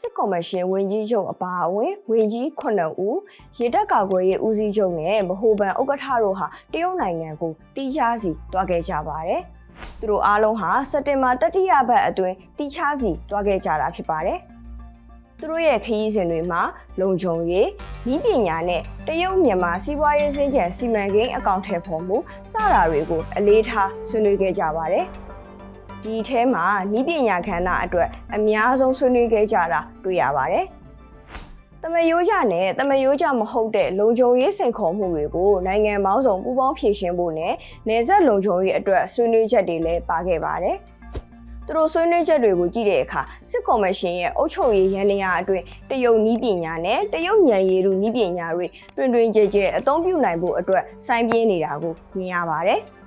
စစ်ကော်မရှင်ဝင်ကြီးချုပ်အပါအဝင်ဝင်ကြီး9ဦးရေတပ်ကာကွယ်ရေးဦးစီးချုပ်နဲ့ဗဟိုဘဏ်ဥက္ကဋ္ဌတို့ဟာတရုတ်နိုင်ငံကိုတီးခြားစီတွားခဲ့ကြပါတယ်။သူတို့အားလုံးဟာစက်တင်ဘာတတိယပတ်အတွင်းတီးခြားစီတွားခဲ့ကြတာဖြစ်ပါတယ်။သူတို့ရဲ့ခရီးစဉ်တွေမှာလုံခြုံရေးဤပညာနဲ့တရုတ်မြန်မာစီးပွားရေးစင်ကြံစီမံကိန်းအကောင့်ထဲပေါ်မှုစတာတွေကိုအလေးထားဆွေးနွေးခဲ့ကြပါတယ်။ ဒီအဲမှာဤပညာခန္ဓာအတွက်အများဆုံးဆွေးနွေးခဲ့ကြတာတွေ့ရပါတယ်။တမယိုးကြနဲ့တမယိုးကြမဟုတ်တဲ့လုံခြုံရေးစိန်ခေါ်မှုတွေကိုနိုင်ငံပေါင်းစုံပူးပေါင်းဖြေရှင်းဖို့နဲ့နယ်စပ်လုံခြုံရေးအတွက်ဆွေးနွေးချက်တွေလည်းပါခဲ့ပါတယ်။သူတို့ဆွေးနွေးချက်တွေကိုကြည့်တဲ့အခါစစ်ကော်မရှင်ရဲ့အုပ်ချုပ်ရေးရန်နေရာအတွင်းတရုတ်နီးပညာနဲ့တရုတ်ဉာဏ်ရည်လူနီးပညာတွေတွင်တွင်ကြဲကြဲအသုံးပြုနိုင်ဖို့အတွက်စိုင်းပြင်းနေတာကိုမြင်ရပါတယ်။